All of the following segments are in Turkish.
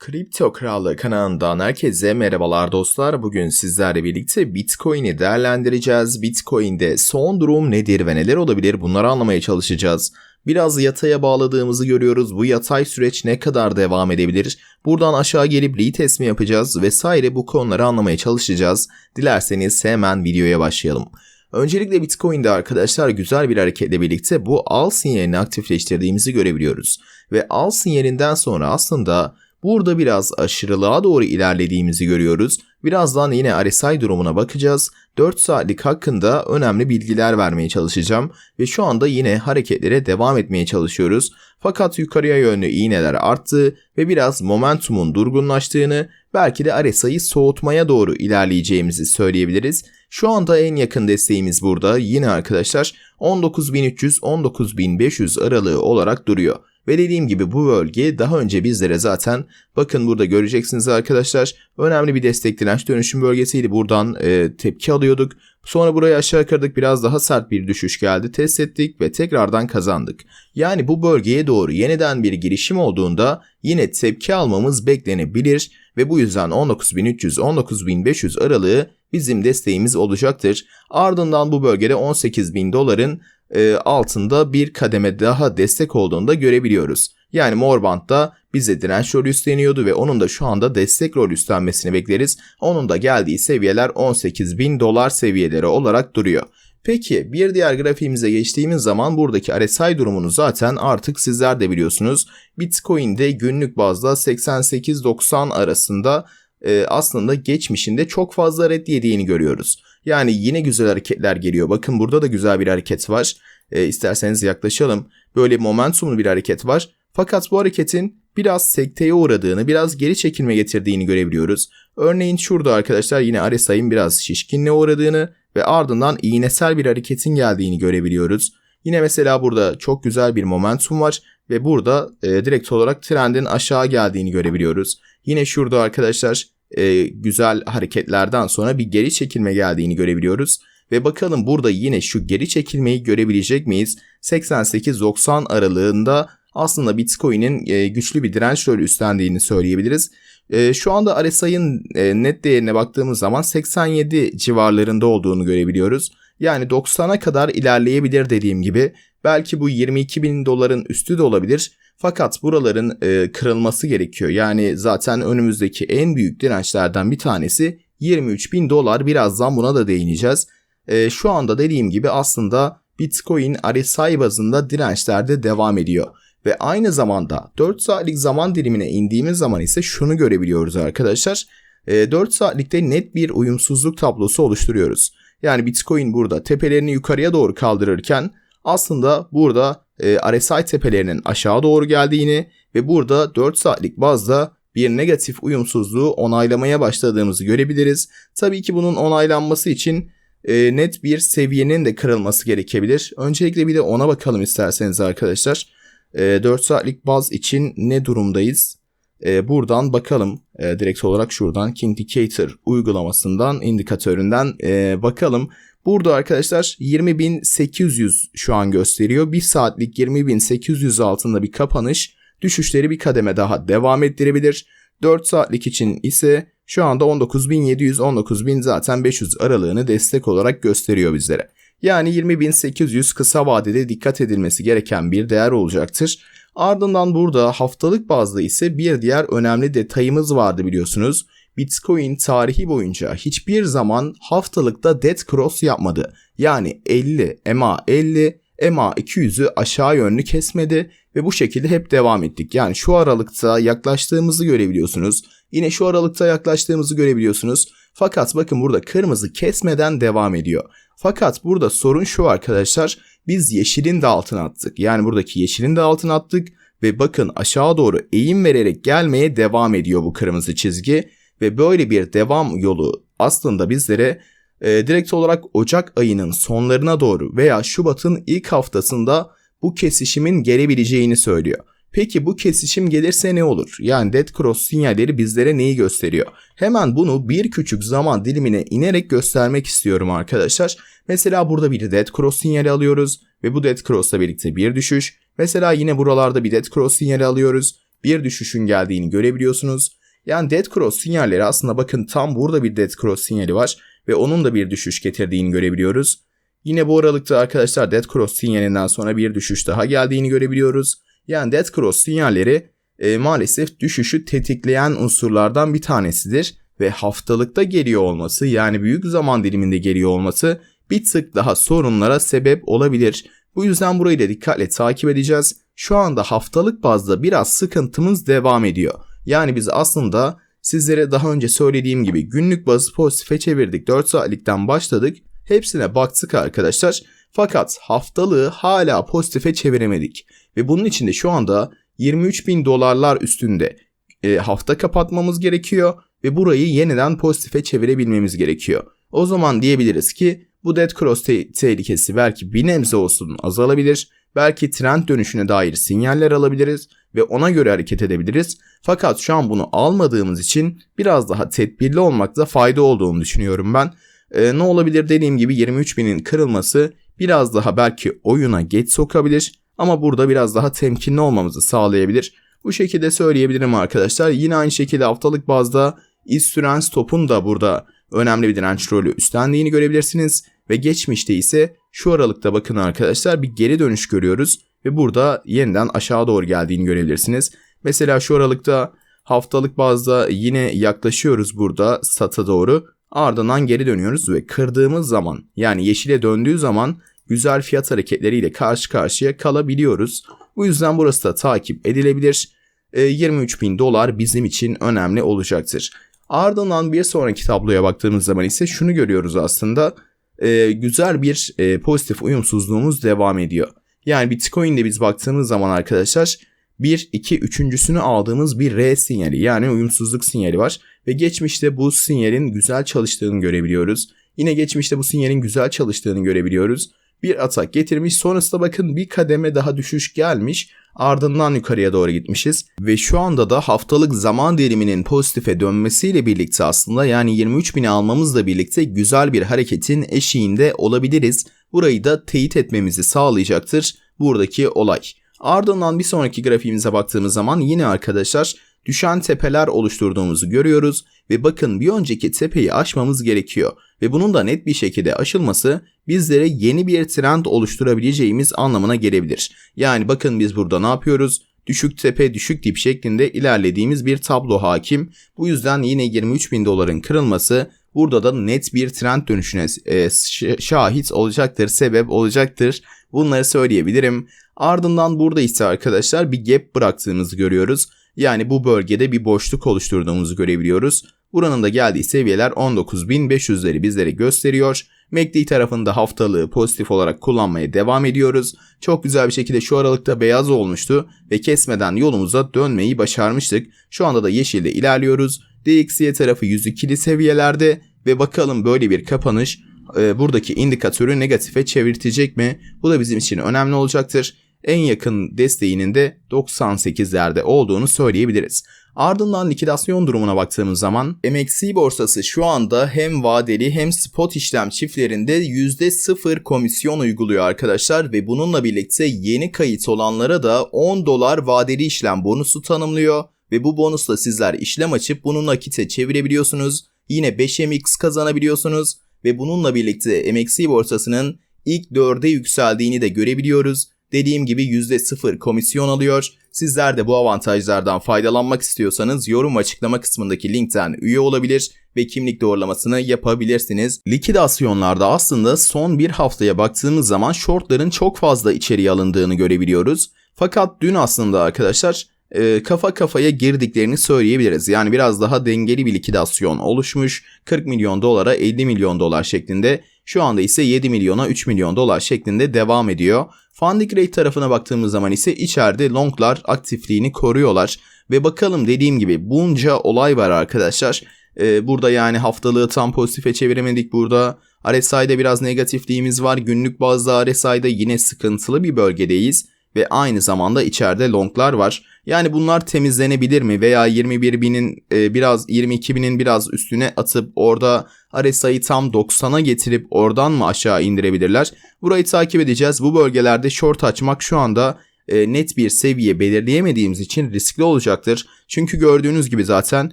Kripto Krallığı kanalından herkese merhabalar dostlar. Bugün sizlerle birlikte Bitcoin'i değerlendireceğiz. Bitcoin'de son durum nedir ve neler olabilir bunları anlamaya çalışacağız. Biraz yataya bağladığımızı görüyoruz. Bu yatay süreç ne kadar devam edebilir? Buradan aşağı gelip retest mi yapacağız vesaire bu konuları anlamaya çalışacağız. Dilerseniz hemen videoya başlayalım. Öncelikle Bitcoin'de arkadaşlar güzel bir hareketle birlikte bu al sinyalini aktifleştirdiğimizi görebiliyoruz. Ve al sinyalinden sonra aslında Burada biraz aşırılığa doğru ilerlediğimizi görüyoruz. Birazdan yine RSI durumuna bakacağız. 4 saatlik hakkında önemli bilgiler vermeye çalışacağım ve şu anda yine hareketlere devam etmeye çalışıyoruz. Fakat yukarıya yönlü iğneler arttı ve biraz momentumun durgunlaştığını belki de RSI'yi soğutmaya doğru ilerleyeceğimizi söyleyebiliriz. Şu anda en yakın desteğimiz burada yine arkadaşlar 19.300-19.500 aralığı olarak duruyor. Ve dediğim gibi bu bölge daha önce bizlere zaten bakın burada göreceksiniz arkadaşlar önemli bir destek direnç dönüşüm bölgesiydi. Buradan e, tepki alıyorduk. Sonra buraya aşağı kırdık biraz daha sert bir düşüş geldi. Test ettik ve tekrardan kazandık. Yani bu bölgeye doğru yeniden bir girişim olduğunda yine tepki almamız beklenebilir ve bu yüzden 19.300-19.500 aralığı bizim desteğimiz olacaktır. Ardından bu bölgede 18.000 doların e, altında bir kademe daha destek olduğunu da görebiliyoruz. Yani Morband'da bize direnç rolü üstleniyordu ve onun da şu anda destek rol üstlenmesini bekleriz. Onun da geldiği seviyeler 18 bin dolar seviyeleri olarak duruyor. Peki bir diğer grafiğimize geçtiğimiz zaman buradaki RSI durumunu zaten artık sizler de biliyorsunuz. Bitcoin'de günlük bazda 88-90 arasında e, aslında geçmişinde çok fazla red yediğini görüyoruz. Yani yine güzel hareketler geliyor. Bakın burada da güzel bir hareket var. E, isterseniz yaklaşalım. Böyle momentumlu bir hareket var. Fakat bu hareketin biraz sekteye uğradığını, biraz geri çekilme getirdiğini görebiliyoruz. Örneğin şurada arkadaşlar yine RSI'nin biraz şişkinliğe uğradığını ve ardından iğnesel bir hareketin geldiğini görebiliyoruz. Yine mesela burada çok güzel bir momentum var ve burada e, direkt olarak trendin aşağı geldiğini görebiliyoruz. Yine şurada arkadaşlar e, güzel hareketlerden sonra bir geri çekilme geldiğini görebiliyoruz. Ve bakalım burada yine şu geri çekilmeyi görebilecek miyiz? 88-90 aralığında aslında Bitcoin'in e, güçlü bir direnç rolü üstlendiğini söyleyebiliriz. E, şu anda RSI'ın e, net değerine baktığımız zaman 87 civarlarında olduğunu görebiliyoruz. Yani 90'a kadar ilerleyebilir dediğim gibi. Belki bu 22 bin doların üstü de olabilir. Fakat buraların e, kırılması gerekiyor. Yani zaten önümüzdeki en büyük dirençlerden bir tanesi 23 bin dolar. Birazdan buna da değineceğiz. E, şu anda dediğim gibi aslında Bitcoin RSI bazında dirençlerde devam ediyor. Ve aynı zamanda 4 saatlik zaman dilimine indiğimiz zaman ise şunu görebiliyoruz arkadaşlar. E, 4 saatlikte net bir uyumsuzluk tablosu oluşturuyoruz. Yani Bitcoin burada tepelerini yukarıya doğru kaldırırken aslında burada e, RSI tepelerinin aşağı doğru geldiğini ve burada 4 saatlik bazda bir negatif uyumsuzluğu onaylamaya başladığımızı görebiliriz. Tabii ki bunun onaylanması için e, net bir seviyenin de kırılması gerekebilir. Öncelikle bir de ona bakalım isterseniz arkadaşlar. E, 4 saatlik baz için ne durumdayız? E, buradan bakalım. E, direkt olarak şuradan Indicator uygulamasından, indikatöründen e, bakalım. Burada arkadaşlar 20.800 şu an gösteriyor. 1 saatlik 20.800 altında bir kapanış düşüşleri bir kademe daha devam ettirebilir. 4 saatlik için ise şu anda 19.700 19.000 zaten 500 aralığını destek olarak gösteriyor bizlere. Yani 20.800 kısa vadede dikkat edilmesi gereken bir değer olacaktır. Ardından burada haftalık bazda ise bir diğer önemli detayımız vardı biliyorsunuz. Bitcoin tarihi boyunca hiçbir zaman haftalıkta dead cross yapmadı. Yani 50, EMA 50, EMA 200'ü aşağı yönlü kesmedi ve bu şekilde hep devam ettik. Yani şu aralıkta yaklaştığımızı görebiliyorsunuz. Yine şu aralıkta yaklaştığımızı görebiliyorsunuz. Fakat bakın burada kırmızı kesmeden devam ediyor. Fakat burada sorun şu arkadaşlar. Biz yeşilin de altına attık. Yani buradaki yeşilin de altına attık ve bakın aşağı doğru eğim vererek gelmeye devam ediyor bu kırmızı çizgi ve böyle bir devam yolu aslında bizlere e, direkt olarak Ocak ayının sonlarına doğru veya Şubat'ın ilk haftasında bu kesişimin gelebileceğini söylüyor. Peki bu kesişim gelirse ne olur? Yani Dead Cross sinyalleri bizlere neyi gösteriyor? Hemen bunu bir küçük zaman dilimine inerek göstermek istiyorum arkadaşlar. Mesela burada bir Dead Cross sinyali alıyoruz ve bu Dead Cross'la birlikte bir düşüş. Mesela yine buralarda bir Dead Cross sinyali alıyoruz bir düşüşün geldiğini görebiliyorsunuz. Yani Dead Cross sinyalleri aslında bakın tam burada bir Dead Cross sinyali var ve onun da bir düşüş getirdiğini görebiliyoruz. Yine bu aralıkta arkadaşlar Dead Cross sinyalinden sonra bir düşüş daha geldiğini görebiliyoruz. Yani Dead Cross sinyalleri e, maalesef düşüşü tetikleyen unsurlardan bir tanesidir ve haftalıkta geliyor olması yani büyük zaman diliminde geliyor olması bir tık daha sorunlara sebep olabilir. Bu yüzden burayı da dikkatle takip edeceğiz. Şu anda haftalık bazda biraz sıkıntımız devam ediyor. Yani biz aslında sizlere daha önce söylediğim gibi günlük bazı pozitife çevirdik. 4 saatlikten başladık. Hepsine baktık arkadaşlar. Fakat haftalığı hala pozitife çeviremedik. Ve bunun için de şu anda 23 bin dolarlar üstünde e, hafta kapatmamız gerekiyor ve burayı yeniden pozitife çevirebilmemiz gerekiyor. O zaman diyebiliriz ki bu dead cross te- tehlikesi belki bir nebze olsun azalabilir. Belki trend dönüşüne dair sinyaller alabiliriz ve ona göre hareket edebiliriz. Fakat şu an bunu almadığımız için biraz daha tedbirli olmakta fayda olduğunu düşünüyorum ben. Ee, ne olabilir dediğim gibi 23.000'in kırılması biraz daha belki oyuna geç sokabilir ama burada biraz daha temkinli olmamızı sağlayabilir. Bu şekilde söyleyebilirim arkadaşlar. Yine aynı şekilde haftalık bazda iz süren stopun da burada önemli bir direnç rolü üstlendiğini görebilirsiniz. Ve geçmişte ise şu aralıkta bakın arkadaşlar bir geri dönüş görüyoruz. Ve burada yeniden aşağı doğru geldiğini görebilirsiniz. Mesela şu aralıkta haftalık bazda yine yaklaşıyoruz burada sata doğru. Ardından geri dönüyoruz ve kırdığımız zaman yani yeşile döndüğü zaman güzel fiyat hareketleriyle karşı karşıya kalabiliyoruz. Bu yüzden burası da takip edilebilir. E, 23 bin dolar bizim için önemli olacaktır. Ardından bir sonraki tabloya baktığımız zaman ise şunu görüyoruz aslında. E, güzel bir e, pozitif uyumsuzluğumuz devam ediyor. Yani Bitcoin'de biz baktığımız zaman arkadaşlar 1, 2, üçüncüsünü aldığımız bir R sinyali yani uyumsuzluk sinyali var. Ve geçmişte bu sinyalin güzel çalıştığını görebiliyoruz. Yine geçmişte bu sinyalin güzel çalıştığını görebiliyoruz. Bir atak getirmiş sonrasında bakın bir kademe daha düşüş gelmiş ardından yukarıya doğru gitmişiz. Ve şu anda da haftalık zaman diliminin pozitife dönmesiyle birlikte aslında yani 23 bini almamızla birlikte güzel bir hareketin eşiğinde olabiliriz. Burayı da teyit etmemizi sağlayacaktır buradaki olay. Ardından bir sonraki grafiğimize baktığımız zaman yine arkadaşlar düşen tepeler oluşturduğumuzu görüyoruz ve bakın bir önceki tepeyi aşmamız gerekiyor ve bunun da net bir şekilde aşılması bizlere yeni bir trend oluşturabileceğimiz anlamına gelebilir. Yani bakın biz burada ne yapıyoruz? Düşük tepe düşük dip şeklinde ilerlediğimiz bir tablo hakim. Bu yüzden yine 23 bin doların kırılması burada da net bir trend dönüşüne e, şahit olacaktır, sebep olacaktır. Bunları söyleyebilirim. Ardından burada ise arkadaşlar bir gap bıraktığımızı görüyoruz. Yani bu bölgede bir boşluk oluşturduğumuzu görebiliyoruz. Buranın da geldiği seviyeler 19.500'leri bizlere gösteriyor. MACD tarafında haftalığı pozitif olarak kullanmaya devam ediyoruz. Çok güzel bir şekilde şu aralıkta beyaz olmuştu ve kesmeden yolumuza dönmeyi başarmıştık. Şu anda da yeşilde ilerliyoruz. DXY tarafı 102'li seviyelerde ve bakalım böyle bir kapanış e, buradaki indikatörü negatife çevirtecek mi? Bu da bizim için önemli olacaktır en yakın desteğinin de 98'lerde olduğunu söyleyebiliriz. Ardından likidasyon durumuna baktığımız zaman MXC borsası şu anda hem vadeli hem spot işlem çiftlerinde %0 komisyon uyguluyor arkadaşlar ve bununla birlikte yeni kayıt olanlara da 10 dolar vadeli işlem bonusu tanımlıyor ve bu bonusla sizler işlem açıp bunu nakite çevirebiliyorsunuz. Yine 5MX kazanabiliyorsunuz ve bununla birlikte MXC borsasının ilk 4'e yükseldiğini de görebiliyoruz Dediğim gibi %0 komisyon alıyor. Sizler de bu avantajlardan faydalanmak istiyorsanız yorum açıklama kısmındaki linkten üye olabilir ve kimlik doğrulamasını yapabilirsiniz. Likidasyonlarda aslında son bir haftaya baktığımız zaman shortların çok fazla içeriye alındığını görebiliyoruz. Fakat dün aslında arkadaşlar e, kafa kafaya girdiklerini söyleyebiliriz. Yani biraz daha dengeli bir likidasyon oluşmuş. 40 milyon dolara 50 milyon dolar şeklinde. Şu anda ise 7 milyona 3 milyon dolar şeklinde devam ediyor. Funding rate tarafına baktığımız zaman ise içeride longlar aktifliğini koruyorlar. Ve bakalım dediğim gibi bunca olay var arkadaşlar. Ee, burada yani haftalığı tam pozitife çeviremedik burada. RSI'de biraz negatifliğimiz var. Günlük bazda RSI'de yine sıkıntılı bir bölgedeyiz. Ve aynı zamanda içeride longlar var. Yani bunlar temizlenebilir mi? Veya 21 binin e, biraz 22 binin biraz üstüne atıp orada RSI'yi tam 90'a getirip oradan mı aşağı indirebilirler? Burayı takip edeceğiz. Bu bölgelerde short açmak şu anda e, net bir seviye belirleyemediğimiz için riskli olacaktır. Çünkü gördüğünüz gibi zaten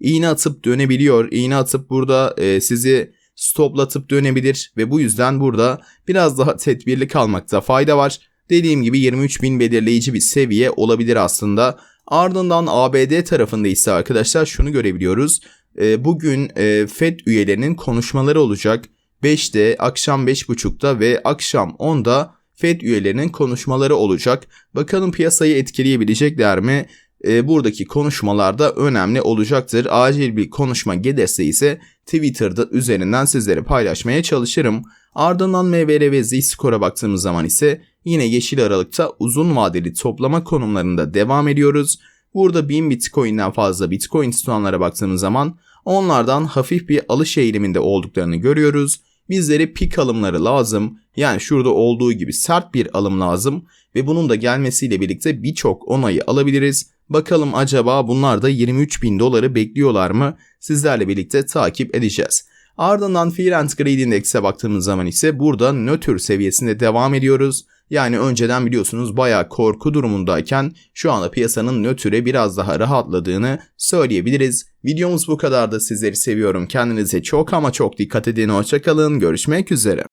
iğne atıp dönebiliyor. İğne atıp burada e, sizi stoplatıp dönebilir ve bu yüzden burada biraz daha tedbirli kalmakta fayda var. Dediğim gibi 23.000 belirleyici bir seviye olabilir aslında. Ardından ABD tarafında ise arkadaşlar şunu görebiliyoruz. E, bugün e, FED üyelerinin konuşmaları olacak. 5'te, akşam 5.30'da ve akşam 10'da FED üyelerinin konuşmaları olacak. Bakalım piyasayı etkileyebilecekler mi? E, buradaki konuşmalarda önemli olacaktır. Acil bir konuşma gelirse ise Twitter'da üzerinden sizlere paylaşmaya çalışırım. Ardından MBR ve Z-Score'a baktığımız zaman ise yine yeşil aralıkta uzun vadeli toplama konumlarında devam ediyoruz. Burada 1000 Bitcoin'den fazla Bitcoin tutanlara baktığımız zaman onlardan hafif bir alış eğiliminde olduklarını görüyoruz. Bizlere pik alımları lazım. Yani şurada olduğu gibi sert bir alım lazım ve bunun da gelmesiyle birlikte birçok onayı alabiliriz. Bakalım acaba bunlar da 23 bin doları bekliyorlar mı? Sizlerle birlikte takip edeceğiz. Ardından Fear and Greed Index'e baktığımız zaman ise burada nötr seviyesinde devam ediyoruz. Yani önceden biliyorsunuz bayağı korku durumundayken şu anda piyasanın nötre biraz daha rahatladığını söyleyebiliriz. Videomuz bu kadar da sizleri seviyorum. Kendinize çok ama çok dikkat edin. Hoşçakalın. Görüşmek üzere.